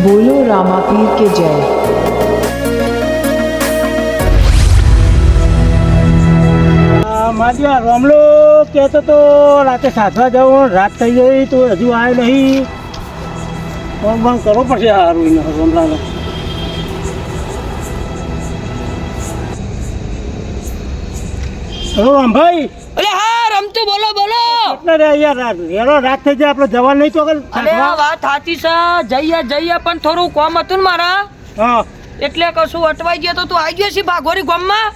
બોલો રામાપીર કે જય માધ્યા રોમલો કહેતો તો રાતે સાધવા જવું રાત થઈ ગઈ તો હજુ આવે નહીં ફોન બંધ કરવો પડશે સારું એને રોમલાને હલો રામભાઈ અરે હા રમતું બોલો યાર રાત રેડો રાત થઈ જાય આપણે જવા નહીં તો અરે વાત સાચી છે. જઈએ જઈએ પણ થોડું કોમ હતું ને મારા. હા. એટલે કશું અટવાઈ ગયો તો તું આવી ગયો છે ભાગોરી ગામમાં?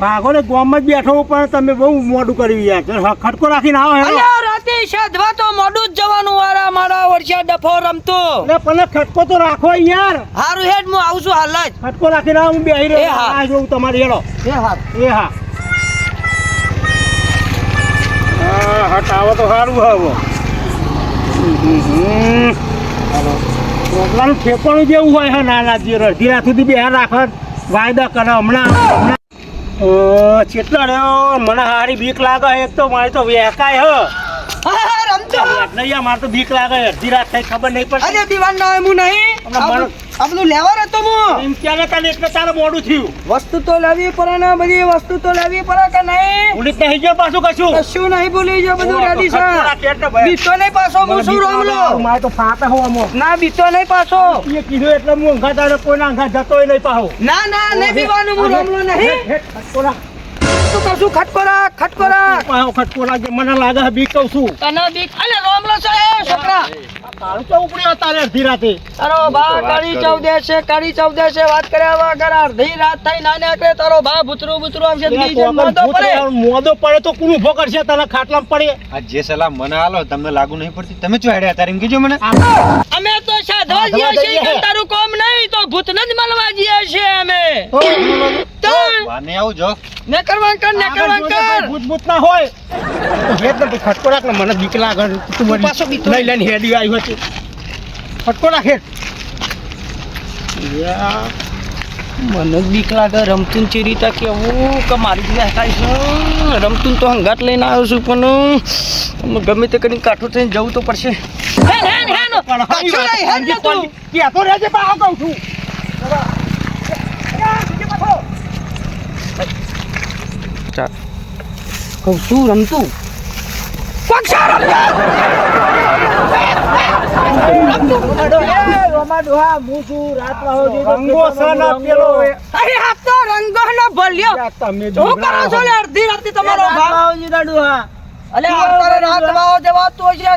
ભાગોરી ગોમમાં જ બેઠો પણ તમે બહુ મોડું કર્યું યાર. ખટકો રાખીને આવો હેલો રાતે સાધવા તો મોડું જ જવાનું વારા મારા વર્ષા ડફો રમતો. એટલે પણ ખટકો તો રાખો યાર. હારું હેડ હું આવું છું હાલ જ. ખટકો રાખીને આવું બેહી એ રહ્યો હા. આ જોઉં તમારે હેડો. એ હા. એ હા. હટ આવો તો સારું હવે પ્રોગ્રામ ઠેકાણું જેવું હોય હે નાના જે અડધી રાત સુધી બે રાખે વાયદા કરે. હમણાં ચેટલા રહ્યો? મને હારી બીક લાગે એક તો મારે તો વેકાય હ. નહીં મારે તો બીક લાગે અડધી રાત થઈ ખબર નહીં પડે અરે દીવાન ના હું નહીં. આ બધું લેવા રહેતો હું એમ ક્યારે કાલે એટલે તારે મોડું થયું? વસ્તુ તો લેવી પડે ને બધી વસ્તુ તો લેવી પડે કે નહીં? ભૂલી નહીં ગયો પાછું કશું. કશું નહીં ભૂલી ગયો બધું રેડી છે. બીતો નહીં પાછો હું શું રમલો? મારે તો ફાટા હોવા મો ના બીતો નહીં પાછો. એ કીધું એટલે હું ઊંઘા તારે કોઈના ઊંઘા જતોય નહીં પાહો. ના ના નહીં પીવાનું હું રમલો નહીં. તું કશું ખટકો રાખ ખટકો પાહો ખટકો રાખજે. મને લાગે છે બીક કહું છું. તને બીક. અલે રોમલો છે છોકરા. તારું તો ઉપડ્યો તારે અડધી રાતે તારો ભા કાળી ચૌદે છે કાળી ચૌદે છે વાત કર્યા વગર અડધી રાત થઈ ના નીકળે તારો ભા ભૂતરું ભૂતરું આવશે. પેલા બીજે કોકર મોઢો ભૂત પડે. મોદો પડે તો કોણ ઊભો કરશે તને ખાટલામાં પડે. આ જે સલાહ મને આલો તમને લાગુ નહીં પડતી. તમે ચો હેડ્યા તારે એમ કીધું મને. અમે તો સાધવા સાધવા જઈએ છીએ તારું કોમ નહીં તો ભૂતને જ મળવા જઈએ છીએ અમે. તો વાને આવું જો. ને કરવાન કર ને કરવાન કર ભૂત ભૂત ના હોય. તો ને પછી રાખ ને મને બીક લાગે તું વળી પાછો બીતો. લઈ લઈને હેડી આવ્યો છે ખટકો રાખ હેઠ. મને જ બીક લાગે રમતું ચીરીતા કેવું કે મારી જોડે હટાઈ છે. રમતું તો હંગાત લઈને આવ્યો છું પણ ગમે તે કરીને કાઠું થઈને જવું તો પડશે. હેન હેન હેન પણ પાછો હેન તું. કહું છું કહું છું રમતું રંગો છે ને પેલો અરે આ તો રંગોનો ભલ્યો યા તમે શું કરો છો લે અડધી રાતે તમારો ભાવ અલે અત્યારે રાત વાવો જવા તો છે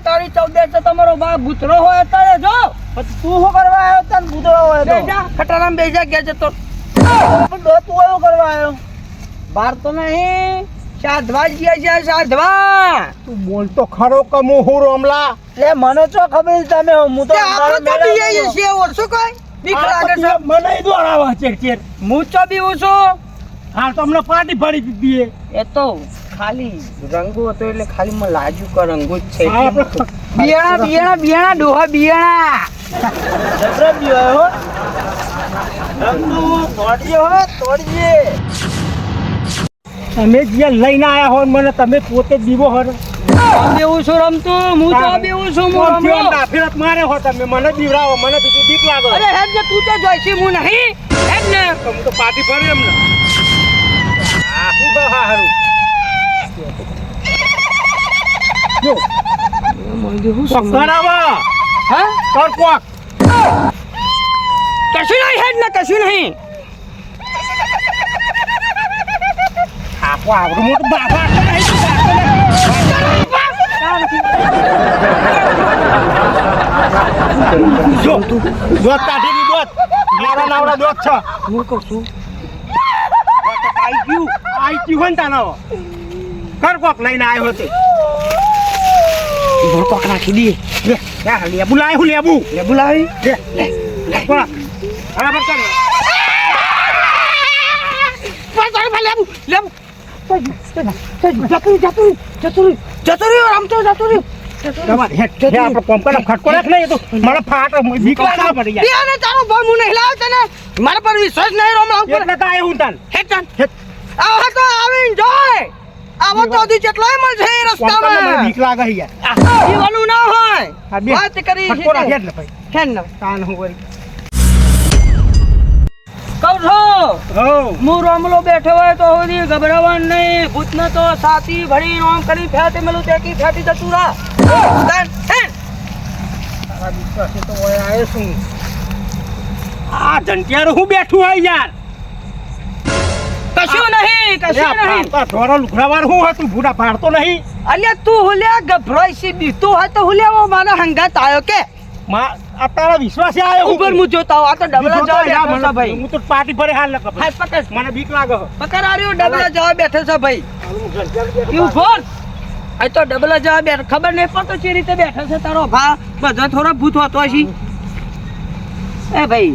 તારી ચૌદે છે તમારો ભાવ ભૂતરો હોય અત્યારે જો. પછી તું શું કરવા આવ્યો તને બુધરો હોય ખટારામ બેજા ગયા જતો પણ તું એવું કરવા આવ્યો? બાર તો નહીં. સાધવા ગયા છે સાધવા. તું બોલતો ખરો કે હું હું રોમલા? લે મને તો ખબર તમે હું તો આપણે તો બીએ છીએ ઓછું કોઈ બીક લાગે મને દોડાવા ચેક ચેક હું તો બીવું છું. હા તો અમને પાર્ટી ભરી દીધી એ તો ખાલી રંગો હતો એટલે ખાલી મને લાગ્યું કે રંગો જ છે. બિયાણા બિયાણા બિયાણા ડોહા બિયાણા રંગુ હો તોડીએ તમે જે લઈને આયા હો મને તમે પોતે દીવો હો બેવું છું રમતું હું તો બેવું છું હું રમલો ફેરત મારે હો તમે? મને દીવડાવો મને બીજું બીક લાગો. અરે હેડ ને તું તો જોઈશી હું નહીં. હેડ ને. તમ તો પાર્ટી ફરી એમને. હા હું તો હા હારું? જો. કોક કરાવો હા? કર કોક કશું નહીં હેડ ને કશું નહીં. આવડું મોટું તો જો દોત કાઢી દોત નાવડા નાવડા દોત છે હું કહું છું આઈ ગયું આઈ ગયું હોય ને તાનો કર કોક લઈને આવ્યો તે ભડકોક નાખી દે લે લેબુ લાય હું લેબુ લે બોલાવી લે લે કોક બરાબર કર લેવું જતું જતું જતું જતું રહ્યો રમતો જતું રહ્યો મારા પર વિશ્વાસ નહીં રમલા ઉપર. એટલે તો હું તન. હેડ ચાલ તો આવીને જોય. આવો તો હજુ કેટલોય મળશે રસ્તામાં. બીક લાગે યાર જીવાનું ના હોય. વાત કરી છે એટલે ભાઈ. હેન ન. કાન હું વળી હો રોમલો બેઠો હોય તો સુધી ગભરાવાનું નહીં. ભૂતને તો સાથી ભરી રોમ કરી ફેટી મેલું તેકી ફેટી જતું રા. તારા વિશ્વાસે તો ઓય આયો છું. આ જંટિયાર હું બેઠું હોય યાર? કશું નહીં કશું નહીં. ધોરણ લુખરાવાર હું હતું ભૂડા પાડતો નહીં. અલ્યા તું હુલ્યા ગભરાઈ સી બીતું હોય તો હુલ્યા મારા હંગાત આયો કે. મા આ તારા વિશ્વાસે આયો ઉપર હું જોતા. આ તો ડબલા બીજો જવા બેઠો છે ભાઈ. હું તો પાર્ટી ભરે હાલ લખ ભાઈ પકડ. મને બીક લાગે છે. પકડ આ ડબલા જવા બેઠો છે ભાઈ. કેવું ફોન આ તો ડબલા જવા બેઠો. ખબર નહીં પડતો કે રીતે બેઠો છે તારો ભા. બધો થોડો ભૂત હોતો હશે. એ ભાઈ.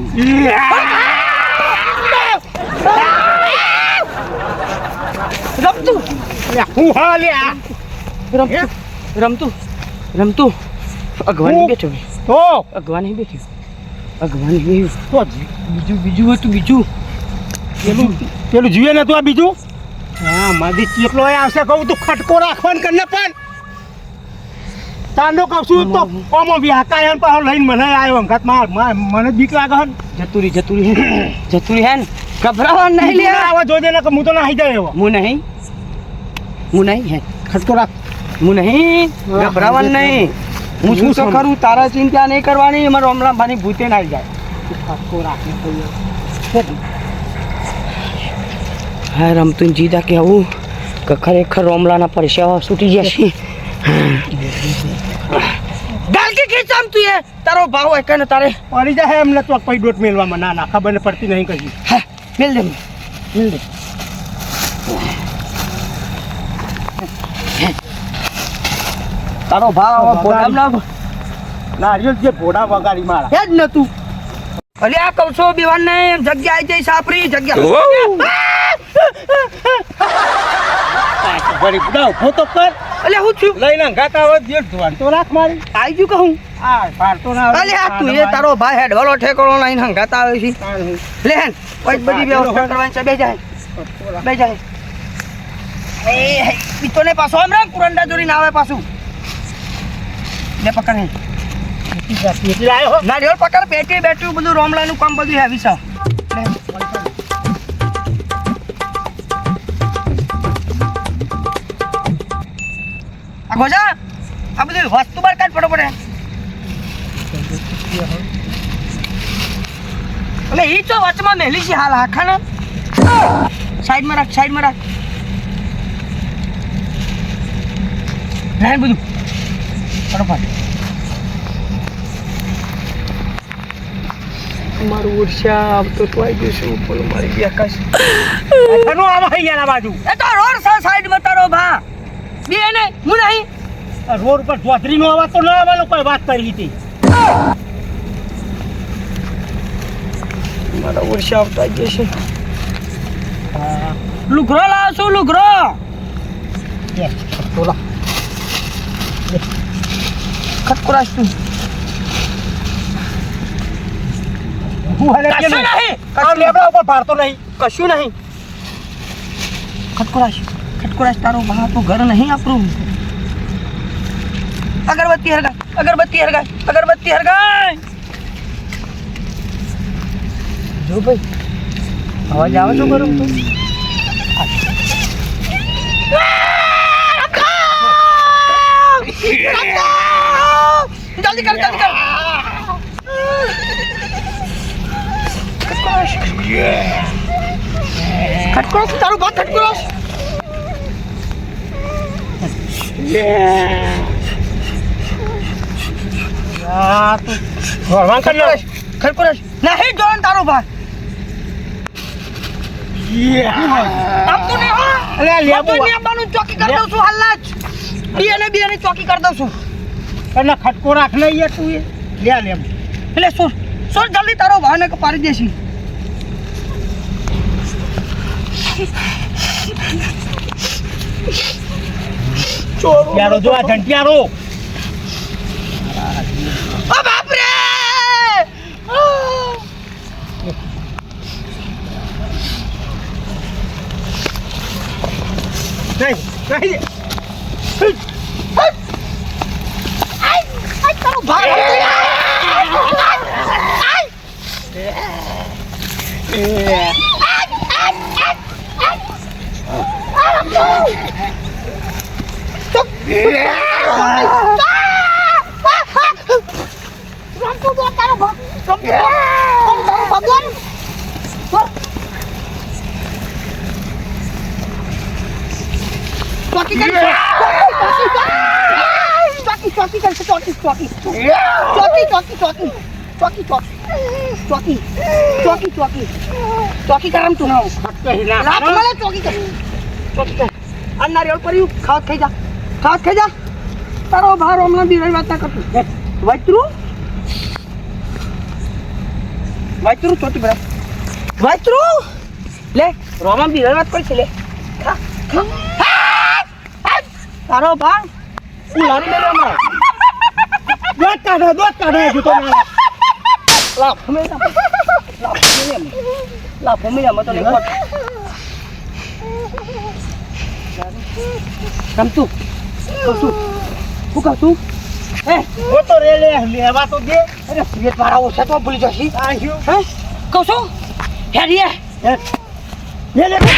રમતું. હું હા લે. રમતું. રમતું. રમતું. અગવાની બેઠો બેઠો તો? અગવાની બેઠ્યો અગવાની તો બીજું બીજું હતું બીજું. પેલું પેલું જોઈએ નતું આ બીજું? હા મારી ચેટલો આવશે કહું તું ખટકો રાખવાનું કરીને પણ? તાંડો છું તો ઓમો વ્યાકા એમ પાછો લઈને મને આવ્યો અંગાત માર- મને બીક લાગે હન જતુરી જતુરી જતુરી હે ને? ગભરાવા નહીં લે આવા જોજે ને કે હું તો નાહી જાય એવો. હું નહીં? હું નહીં હે? ખટકો રાખ. હું નહીં? ગભરાવા નહીં. હું શું તો કરું? તારા ચિંતા નહીં કરવાની મારા હમણાં ભાની ભૂતે ના જાય. હા રમતું જીદા કે આવું કે ખરેખર રોમલાના પરસેવા છૂટી જશે. ગાલ કે ખીચામ તું એ? તારો ભાવ એક ને તારે? પડી જાય એમને તો પછી ડોટ મેળવામાં ના ના ખબર પડતી નહીં કહી હા મેલ દે મેલ દે. તારો ભાવ પોતામ ના નારિયેલ જે ભોડા વગાડી મારા. એ જ નતું અલે આ છો બેવાન ને જગ્યા આવી જઈ સાપરી જગ્યા. ઊભો તો કર. અલે હું છું? લઈને જેઠ તો રાખ મારી. આવી ગયું કહું આ પાડતો ના અલે આ તું એ તારો ભાઈ હેડ વાળો ઠેકોળો લઈને હંગાત આવે છે. લે હેન કોઈ બધી વ્યવસ્થા કરવાની છે બે જાય. બે જાય. એ હે, ઈતો ને પાછો આમ રાખ કુરંડા જોડી ના આવે પાછું. લે પકડ એટલી લાયો હો. નારિયેળ પકડ, પેટી, બેટી, બધું રોમલાનું કામ બધું હેવી છે. આ ગોજા, આ બધી વસ્તુ બાર કાઢ પડો પડે. અને ઈ તો વચમાં મેલી છે હાલ આખા ને સાઈડમાં રાખ સાઈડમાં રાખ. રહે બધું. મારું ઉર્ષા આવતો તો આવી ગયું છે ઉપર મારી આવા બાજુ. એ તો રોડ ભા. બે ને હું નહીં. રોડ પર ચોધરી નો અવાજ તો ના આવે લોકોએ વાત કરી હતી. મારા ઉર્ષા આવતો આવી છે. લુગરો લાવ છું લુગરો બોલો. ખટકુરાશ તું કશું? નહીં. આ લેબડા ઉપર પાડતો નહીં. કશું નહીં. ખટકુરાશ ખટકુરાશ તારો ભા તો ઘર નહીં આપણું. અગરબત્તી હરગાય અગરબત્તી હરગાય અગરબત્તી હરગાય. જો ભાઈ અવાજ આવે તો જલ્દી કર જલ્દી કર. ખટકુરાશ ખટકુરાશ તારું ભાત તો ભગવાન. ખટકુરાશ ખટકુરાશ નહીં જોવાનું તારું ભાત. આપતું નહીં હો અલે લેબુ બધું ચોકી કરી દઉં છું હાલ જ. બી બિયાને ચોકી કરી દઉં છું. તને ખટકો રાખ નહીં યાર તું એ. લે લે. એટલે સોર સોર જલ્દી તારો ભાવને પાડી દેશી? યારો જો આ ઘંટિયારો ઓ બાપ રે નહીં, નહીં. નાખી દે ચોકી કરમ તું ના લાખ મળે ચોકી કર ચોકી કર આ નારિયેળ પડ્યું ખાત ખાઈ જા ખાત ખાઈ જા તારો ભાર હમણાં બી વાત ના કરતું વાતરું વાતરું ચોટી બરાબર વાતરું લે રોમા બી વાત કરી છે લે ખા, ખા. તારો ભાર હું લારી મેળવ્યો હમણાં દોત કાઢો દોત કાઢો હજુ તો મારા. લાવ ફમે લાવ લાવ ફમે લાવ ફમે આમાં તો નહીં કોટ રમતું કહું શું કહું છું હે? ઓ તો રે લે લેવા તો દે. અરે સિગરેટ વાળા ઓછા તો ભૂલી જશી. આ શું? હે? કહું છું? હેરીએ હે? લે લે લે.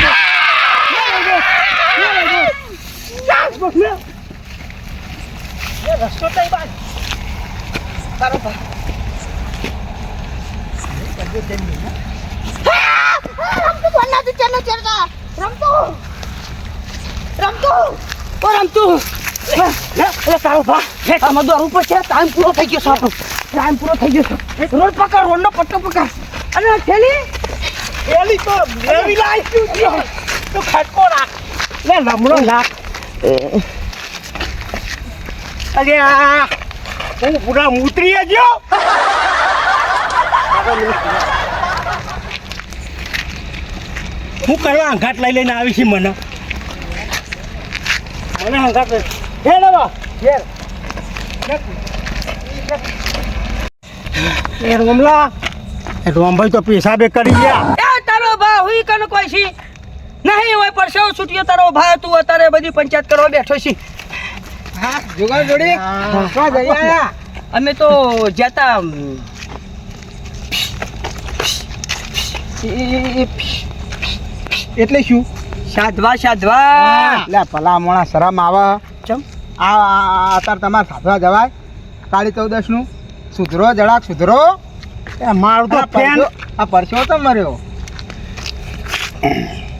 રસ્તો તઈ બાદ તારો ભાઈ ઓ રમતું. એ તારો ભા. હે આમાં દોર ઉપર છે. ટાઈમ પૂરો થઈ ગયો છે આપણો. ટાઈમ પૂરો થઈ ગયો છે. રોડ પકડ રોડનો પટ્ટો પકડ. અને થેલી? એલી તો લેવી છે તો ખટકો રાખ. લે લમણો નાખ. અરે આ હું પૂરા ઉતરી ગયો? હું કરવા અંઘાટ લઈ લઈને આવી છે મને? મને અંઘાટ હે લેવા ઘેર એ રોમલા એ તો પેશાબે કરી ગયા. એ તારો ભા હુઈ કન કોઈ છી? નહીં હોય, પરસેવો છૂટ્યો તારો ભાવ તું અત્યારે બધી પંચાયત કરવા બેઠો છી. જુગાર જોડી. ક્યાં જઈ આયા. અમે તો જતા એટલે શું? સાધવા સાધવા. લે ભલા મોણા શરમ આવે. ચમ. આ અત્યારે તમારે સાધવા જવાય? કાળી ચૌદશનું સુધરો જરાક સુધરો. એ મારું તો આ ફેન આ પરસો તો મર્યો.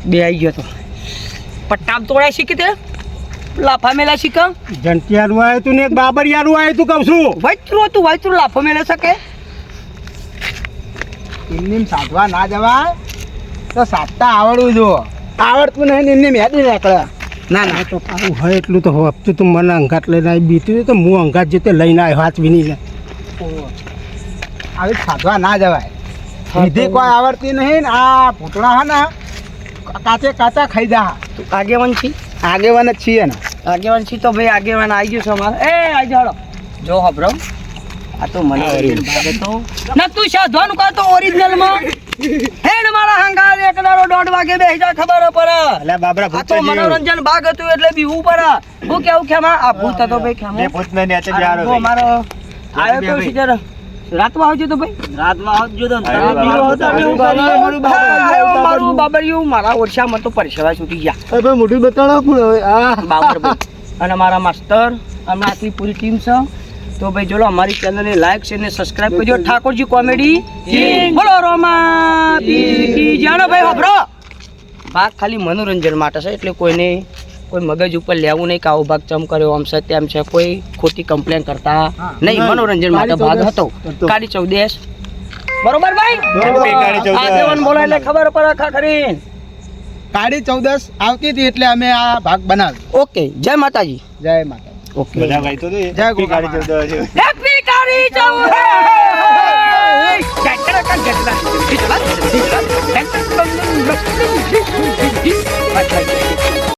બે આવી ગયો તો. પટ્ટામ તોડાય શીખી તે? લાફા મેલા શીખ જંટિયારું આવ્યું તું ને એક બાબરિયારું આવ્યું તું કહું છું. વાઈતરું હતું વાઈતરું લાફો મેલે શકે એમની સાધવા ના જવાય તો સાધતા આવડવું જો. આવડતું નહીં ને એમને મેદી નીકળે. ના ના. તો પાછું હોય એટલું તો હપતું તું મને અંગાત લઈને આવી બીતું તો હું અંગાત જતે લઈને આવ્યો હાથ વિનીને આવી સાધવા ના જવાય. સીધી કોઈ આવડતી નહીં ને આ પૂતળા હા ને કાચે કાચા ખાઈ જા. આગેવાન છી. આગેવાન જ છીએ ને. આગેવાન છીએ તો ભાઈ આગેવાન આવી ગયું છે અમારે. એ આવી જાડો જો હબરો આ તો મને ભાગે તો. ના તું શોધવાનું કા તો ઓરિજિનલમાં હેડ મારા હંગાર એક દાડો દોઢ વાગે બેહી જા ખબર પડે એટલે બાબરા ભૂત તો મનોરંજન ભાગ હતું એટલે બી હું પડે હું કેવું ખેમા? આ ભૂત હતો ભાઈ ખેમા. બે ભૂતના ને નેચે જારો મારો. આવ્યો તો જરા રાતમાં આવજો તો ભાઈ. રાતમાં આવજો તો મારું બાબરિયું મારા ઓરસામાં તો પરસેવા છૂટી ગયા. મોઢું બતાડો પણ હવે. આ. બાબરભાઈ અને મારા માસ્તર અમે આટલી પૂરી ટીમ છે. તો ભાઈ ચલો અમારી ચેનલને લાઈક છે ને સબસ્ક્રાઇબ કરજો. ઠાકોરજી કોમેડી બોલો રોમા બીજી જાણો ભાઈ હોભરો. ભાગ ખાલી મનોરંજન માટે છે એટલે કોઈને કોઈ મગજ ઉપર લેવું નહીં કે આવો ભાગ ચમ કર્યો આમ છે તેમ છે કોઈ ખોટી કમ્પ્લેન કરતા નહીં મનોરંજન માટે ભાગ હતો કાળી ચૌદેશ બરોબર ભાઈ કાળી. આગેવાન બોલે એટલે ખબર પડે ખાખરી કાળી ચૌદશ આવતી હતી એટલે અમે આ ભાગ બનાવ્યો ઓકે જય માતાજી જય માતા ઓકે બધા ભાઈ તો જય કાઢી ગોપાલ. હેપી કાળી ચૌદશ